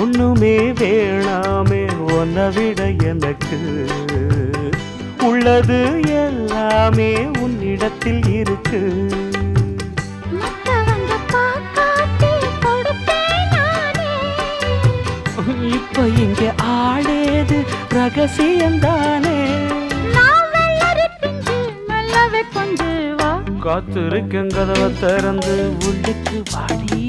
ஒண்ணுமே வேணாமே உன்னை விட எனக்கு உள்ளது எல்லாமே உன்னிடத்தில் இருக்கு. இப்ப இங்க ஆடேது ரகசியம்தானே நான் கதவை திறந்து உள்ளுக்கு வாடி.